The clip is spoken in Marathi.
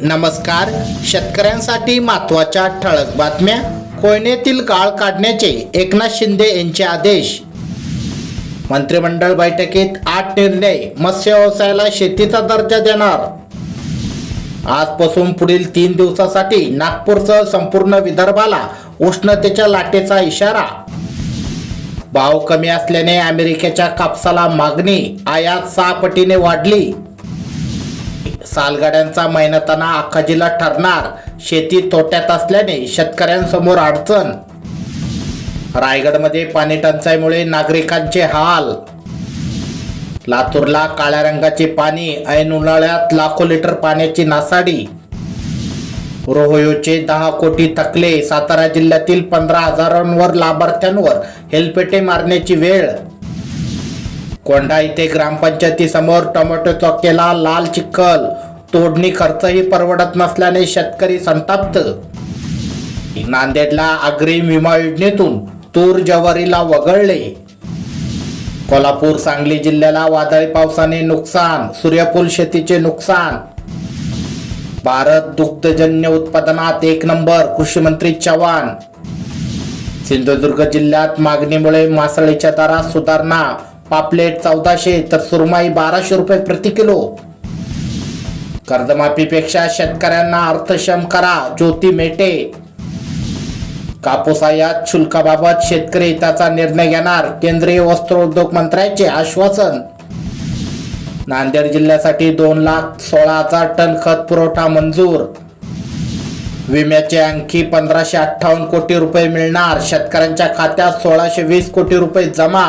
नमस्कार. शेतकऱ्यांसाठी महत्त्वाच्या ठळक बातम्या. कोयनेतील गाळ काढण्याचे एकनाथ शिंदे यांचे आदेश. मंत्रिमंडळ बैठकीत आठ निर्णय मत्स्य व्यवसायाला शेतीचा दर्जा देणार. आजपासून पुढील तीन दिवसासाठी नागपूरसह संपूर्ण विदर्भाला उष्णतेच्या लाटेचा इशारा. भाव कमी असल्याने अमेरिकेच्या कापसाला मागणी आयात सहा पटीने वाढली. सालगाड्यांचा मेहनताना अखाजीला ठरणार. शेती तोट्यात असल्याने शेतकऱ्यांसमोर अडचण. रायगडमध्ये पाणी टंचाईमुळे नागरिकांचे हाल. लातूरला काळ्या रंगाचे पाणी ऐन उन्हाळ्यात लाखो लिटर पाण्याची नासाडी. रोहयोचे दहा कोटी थकले सातारा जिल्ह्यातील पंधरा हजारांवर लाभार्थ्यांवर हेलपेटे मारण्याची वेळ. कोंढा इथे ग्रामपंचायतीसमोर टोमॅटोचा केला लाल चिखल. तोडणी खर्चही परवडत नसल्याने शेतकरी संताप्त. नांदेडला अग्रिम विमा योजनेतून तूर जवारीला वगळले. कोल्हापूर सांगली जिल्ह्याला वादळी पावसाने नुकसान सूर्यफूल शेतीचे नुकसान. भारत दुग्धजन्य उत्पादनात एक नंबर कृषी मंत्री चव्हाण. सिंधुदुर्ग जिल्ह्यात मागणीमुळे मासळीच्या दरात सुधारणा पापलेट चौदाशे तर सुरमाई बाराशे रुपये प्रति किलो. कर्जमाफीपेक्षा शेतकऱ्यांना अर्थक्षम करा ज्योती मेटे. कापूस आयात शुल्काबाबत शेतकरी हिताचा निर्णय घेणार केंद्रीय वस्त्रोद्योग मंत्र्याचे आश्वासन. नांदेड जिल्ह्यासाठी दोन लाख सोळा हजार टन खत पुरवठा मंजूर. विम्याचे आणखी पंधराशे अठ्ठावन्न कोटी रुपये मिळणार शेतकऱ्यांच्या खात्यात सोळाशे वीस कोटी रुपये जमा.